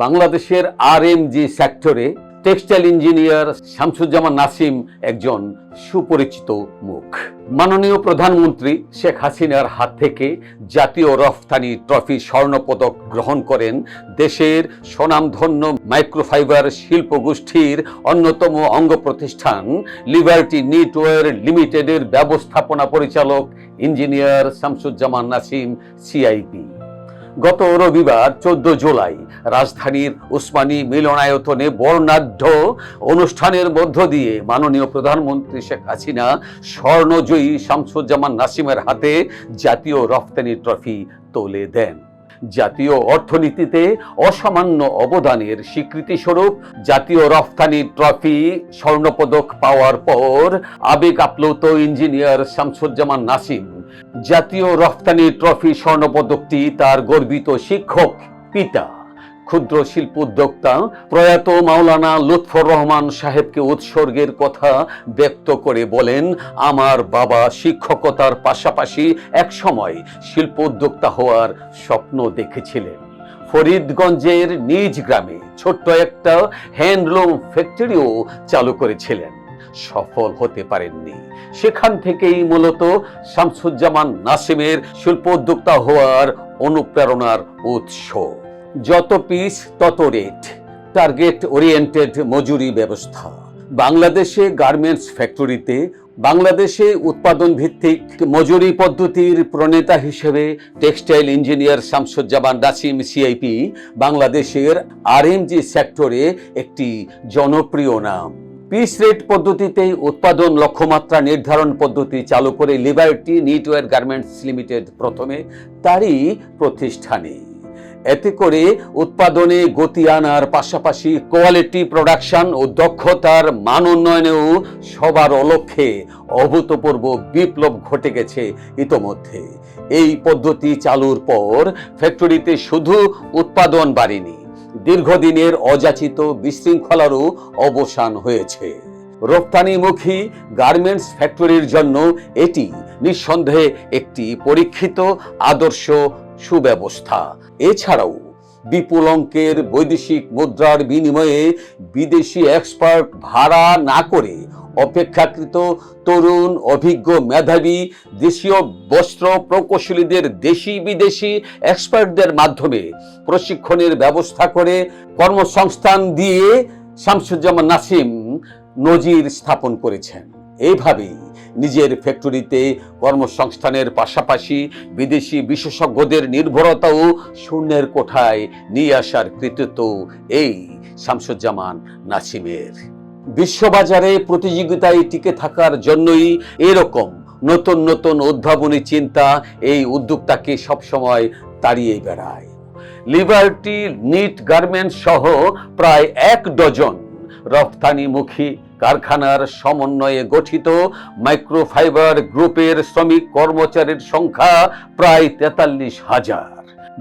বাংলাদেশের আর M G সেক্টরে textile engineer Shamsuzzaman Nasim একজন সুপরিচিত মুখ। মাননীয় প্রধানমন্ত্রী শেখ হাসিনার হাত থেকে জাতীয় রফতানি ট্রফি স্বর্ণপদক গ্রহণ করেন দেশের স্বনামধন্য মাইক্রোফাইবার শিল্প গোষ্ঠীর অন্যতম অঙ্গ প্রতিষ্ঠান লিবার্টি নিটওয়ার লিমিটেডের ব্যবস্থাপনা পরিচালক ইঞ্জিনিয়ার শামসুজ্জামান নাসিম সিআইপি গত রবিবার চোদ্দ জুলাই রাজধানীর উসমানী মিলনায়তনে বর্ণাঢ্য অনুষ্ঠানের মধ্য দিয়ে মাননীয় প্রধানমন্ত্রী শেখ হাসিনা স্বর্ণজয়ী শামসুজ্জামান নাসিমের হাতে জাতীয় রফতানি ট্রফি তুলে দেন। জাতীয় অর্থনীতিতে অসামান্য অবদানের স্বীকৃতিস্বরূপ জাতীয় রফতানি ট্রফি স্বর্ণপদক পাওয়ার পর আবেগ আপ্লুত ইঞ্জিনিয়ার শামসুজ্জামান নাসিম জাতীয় রফতানি ট্রফি স্বর্ণপদকটি তার গর্বিত শিক্ষক পিতা। ক্ষুদ্র শিল্প উদ্যোক্তা প্রয়াত মাওলানা লুৎফর রহমান সাহেবকে উৎসর্গের কথা ব্যক্ত করে বলেন, আমার বাবা শিক্ষকতার পাশাপাশি একসময় শিল্প উদ্যোক্তা হওয়ার স্বপ্ন দেখেছিলেন। ফরিদগঞ্জের নিজ গ্রামে ছোট্ট একটা হ্যান্ডলুম ফ্যাক্টরিও চালু করেছিলেন। সফল হতে পারেননি। সেখান থেকেই মূলত শামসুজ্জামান নাসিমের শিল্প উদ্যোক্তা হওয়ার অনুপ্রেরণার উৎস। যত পিস তত রেট টার্গেট ওরিয়েন্টেড মজুরি ব্যবস্থা। বাংলাদেশে গার্মেন্টস ফ্যাক্টরিতে বাংলাদেশে উৎপাদন ভিত্তিক মজুরি পদ্ধতির প্রণেতা হিসেবে textile engineer Shamsuzzaman Nasim CIP বাংলাদেশের আরএমজি সেক্টরে একটি জনপ্রিয় নাম। পিস রেট পদ্ধতিতে উৎপাদন লক্ষ্যমাত্রা নির্ধারণ পদ্ধতি চালু করে লিবার্টি নিটওয়ার গার্মেন্টস লিমিটেড প্রথমে তারই প্রতিষ্ঠানে। এতে করে উৎপাদনে গতি আনার পাশাপাশি কোয়ালিটি, প্রোডাকশন ও দক্ষতার মান উন্নয়নেও সবার অলক্ষ্যে অভূতপূর্ব বিপ্লব ঘটে গেছে ইতোমধ্যে। এই পদ্ধতি চালুর পর ফ্যাক্টরিতে শুধু উৎপাদন বাড়েনি দীর্ঘদিনের অযাচিত বিশৃঙ্খলারও অবসান হয়েছে। রপ্তানিমুখী গার্মেন্টস ফ্যাক্টরির জন্য এটি নিঃসন্দেহে একটি পরীক্ষিত, আদর্শ সুব্যবস্থা। এছাড়াও বিপুল অঙ্কের বৈদেশিক মুদ্রার বিনিময়ে বিদেশি এক্সপার্ট ভাড়া না করে অপেক্ষাকৃত তরুণ অভিজ্ঞ মেধাবী দেশীয় বস্ত্র প্রকৌশলীদের দেশি বিদেশি এক্সপার্টদের মাধ্যমে প্রশিক্ষণের ব্যবস্থা করে কর্মসংস্থান দিয়ে শামসুজ্জামান নাসিম নজির স্থাপন করেছেন। এইভাবেই নিজের ফ্যাক্টরিতে কর্মসংস্থানের পাশাপাশি বিদেশি বিশেষজ্ঞদের নির্ভরতাও শূন্যের কোঠায় নিয়ে আসার কৃতিত্ব এই শামসুজ্জামান নাসিমের। বিশ্ববাজারে প্রতিযোগিতায় টিকে থাকার জন্যই এরকম নতুন নতুন উদ্ভাবনী চিন্তা এই উদ্যোক্তাকে সবসময় তাড়িয়ে বেড়ায়। লিবার্টি নিট গার্মেন্টস সহ প্রায় এক ডজন রপ্তানিমুখী কারখানার সমন্বয়ে গঠিত মাইক্রোফাইবার গ্রুপের শ্রমিক কর্মচারীর সংখ্যা প্রায় তেতাল্লিশ হাজার।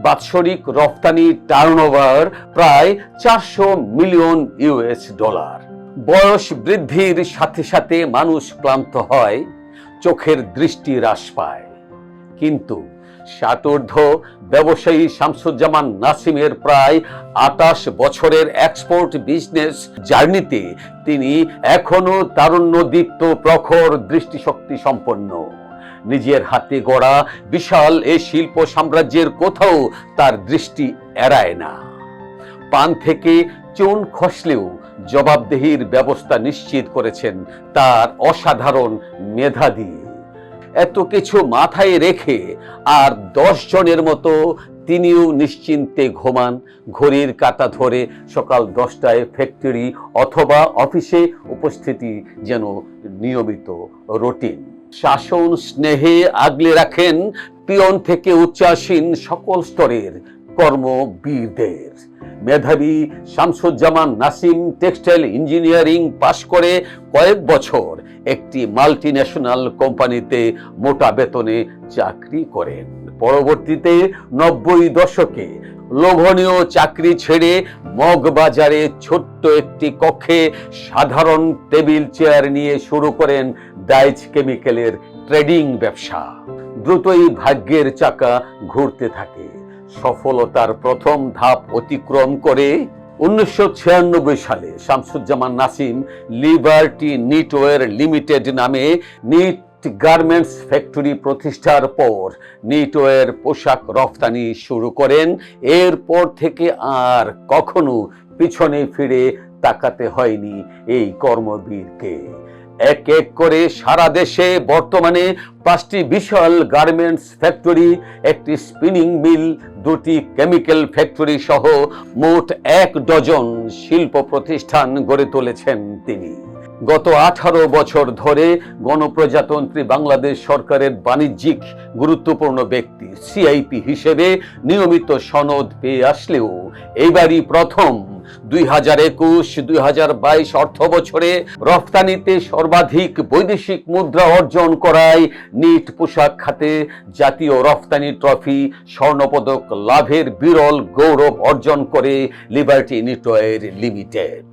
বাৎসরিক রপ্তানি টার্নওভার প্রায় চারশো মিলিয়ন ইউএস ডলার। বয়স বৃদ্ধির সাথে সাথে মানুষ ক্লান্ত হয়, চোখের দৃষ্টি হ্রাস পায়। কিন্তু ষাটোর্ধ ব্যবসায়ী শামসুজ্জামান নাসিমের প্রায় আটাশ বছরের এক্সপোর্ট বিজনেস জার্নিতে তিনি এখনও তারুণ্যদীপ্ত, প্রখর, দৃষ্টিশক্তি সম্পন্ন। নিজের হাতে গড়া বিশাল এ শিল্প সাম্রাজ্যের কোথাও তার দৃষ্টি এড়ায় না। পান থেকে চুন খসলেও জবাবদেহির ব্যবস্থা নিশ্চিত করেছেন তার অসাধারণ মেধা দিয়ে এত কিছু মাথায় রেখে আর দশ জনের মতো তিনিও নিশ্চিন্তে ঘুমান, ঘড়ির কাটা ধরে সকাল দশটায় ফ্যাক্টরি অথবা অফিসে উপস্থিতি যেন নিয়মিত রুটিন শাসন স্নেহে আগলে রাখেন পিয়ন থেকে উচ্চাসীন সকল স্তরের কর্মবীরদের। মেধাবী Shamsuzzaman Nasim textile engineering pass করে কয়েক বছর একটি মাল্টি ন্যাশনাল কোম্পানিতে মোটা বেতনে চাকরি করেন। পরবর্তীতে নব্বই দশকে লোভনীয় চাকরি ছেড়ে মগবাজারে ছোট্ট একটি কক্ষে সাধারণ টেবিল চেয়ার নিয়ে শুরু করেন ডাইচ কেমিক্যালের ট্রেডিং ব্যবসা। দ্রুতই ভাগ্যের চাকা ঘুরতে থাকে। সফলতার প্রথম ধাপ অতিক্রম করে উনিশশো সালে Shamsuzzaman Nasim Liberty knitwear limited নামে নিট গার্মেন্টস ফ্যাক্টরি প্রতিষ্ঠার পর নিটওয়ের পোশাক রফতানি শুরু করেন। এরপর থেকে আর কখনো পিছনে ফিরে তাকাতে হয়নি এই কর্মবীরকে। এক এক করে সারা দেশে বর্তমানে পাঁচটি বিশাল গার্মেন্টস ফ্যাক্টরি একটি স্পিনিং মিল দুটি কেমিক্যাল ফ্যাক্টরি সহ মোট এক ডজন শিল্প প্রতিষ্ঠান গড়ে তুলেছেন তিনি। গত আঠারো বছর ধরে গণপ্রজাতন্ত্রী বাংলাদেশ সরকারের বাণিজ্যিক গুরুত্বপূর্ণ ব্যক্তি সিআইপি হিসেবে নিয়মিত সনদ পেয়ে আসলেও এবারই প্রথম দুই হাজার একুশ, দুই হাজার বাইশ অর্থ বছরে রফতানিতে সর্বাধিক বৈদেশিক মুদ্রা অর্জন করায় নিট পোশাক খাতে জাতীয় রফতানি ট্রফি স্বর্ণপদক লাভের বিরল গৌরব অর্জন করে লিবার্টি নিটওয়ের লিমিটেড।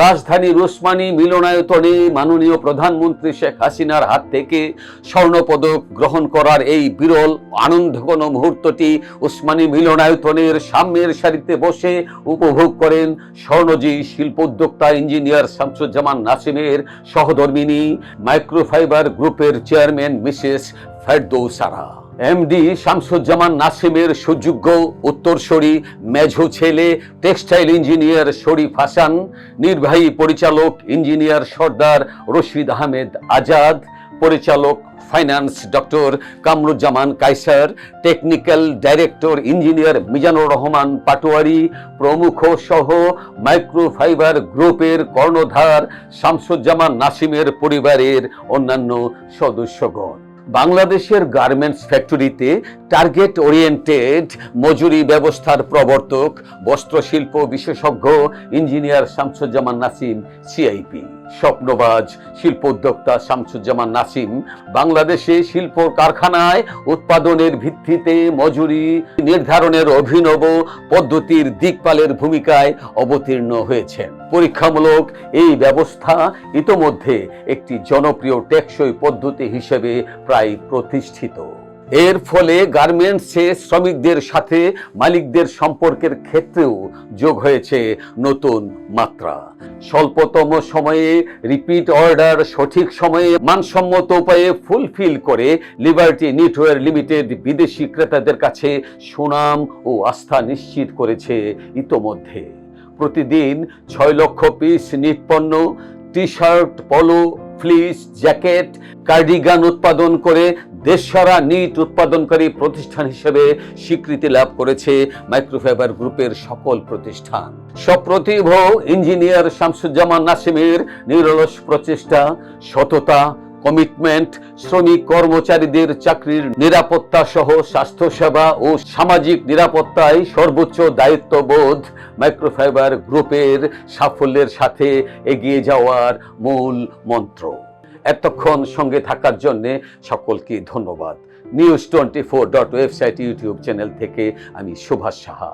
রাজধানীর উসমানী মিলনায়তনে মাননীয় প্রধানমন্ত্রী শেখ হাসিনার হাত থেকে স্বর্ণপদক গ্রহণ করার এই বিরল আনন্দঘন মুহূর্তটি উসমানী মিলনায়তনের সামনের সারিতে বসে উপভোগ করেন স্বর্ণজী শিল্প উদ্যোক্তা ইঞ্জিনিয়ার শামসুজ্জামান নাসিমের সহধর্মিনী মাইক্রোফাইবার গ্রুপের chairman Mrs Ferdousara MD Shamsuzzaman নাসিমের সুযোগ্য উত্তরসূরি মেঝো ছেলে টেক্সটাইল ইঞ্জিনিয়ার শরীফ হাসান, নির্বাহী পরিচালক ইঞ্জিনিয়ার সর্দার রশিদ আহমেদ আজাদ পরিচালক finance doctor Kamruzzaman Kaiser technical director engineer Mizanur Rahman Patwari, প্রমুখ সহ মাইক্রোফাইবার গ্রুপের কর্ণধার শামসুজ্জামান নাসিমের পরিবারের অন্যান্য সদস্যগণ। বাংলাদেশের গার্মেন্টস ফ্যাক্টরিতে টার্গেট ওরিয়েন্টেড মজুরি ব্যবস্থার প্রবর্তক, বস্ত্রশিল্প বিশেষজ্ঞ ইঞ্জিনিয়ার শামসুজ্জামান নাসিম সিআইপি স্বপ্নবাজ, শিল্প উদ্যোক্তা শামসুজ্জামান নাসিম, বাংলাদেশে শিল্প কারখানায় উৎপাদনের ভিত্তিতে মজুরি নির্ধারণের অভিনব পদ্ধতির দিকপালের ভূমিকায় অবতীর্ণ হয়েছেন পরীক্ষামূলক এই ব্যবস্থা ইতোমধ্যে একটি জনপ্রিয় টেকসই পদ্ধতি হিসেবে প্রায় প্রতিষ্ঠিত। এর ফলে গার্মেন্টসে শ্রমিকদের সাথে মালিকদের সম্পর্কের ক্ষেত্রেও যোগ হয়েছে নতুন মাত্রা। স্বল্পতম সময়ে রিপিট অর্ডার সঠিক সময়ে মানসম্মত উপায়ে ফুলফিল করে লিবার্টি নিটওয়ার লিমিটেড বিদেশি ক্রেতাদের কাছে সুনাম ও আস্থা নিশ্চিত করেছে ইতোমধ্যে। প্রতিদিন ছয় লক্ষ piece নিটপণ্য T shirt polo, fleece, jacket, cardigan উৎপাদন করে দেশসারা নিট উৎপাদনকারী প্রতিষ্ঠান হিসেবে স্বীকৃতি লাভ করেছে মাইক্রোফাইবার গ্রুপের সকল প্রতিষ্ঠান। সপ্রতিভ ইঞ্জিনিয়ার শামসুজ্জামান নাসিমের নিরলস প্রচেষ্টা, সততা, কমিটমেন্ট, শ্রমিক কর্মচারীদের চাকরির নিরাপত্তা সহ স্বাস্থ্যসেবা ও সামাজিক নিরাপত্তায় সর্বোচ্চ দায়িত্ববোধ মাইক্রোফাইবার গ্রুপের সাফল্যের সাথে এগিয়ে যাওয়ার মূল মন্ত্র। এতক্ষণ সঙ্গে থাকার জন্য সকলকে ধন্যবাদ। News twenty four dot website YouTube channel থেকে আমি সুভাষ সাহা।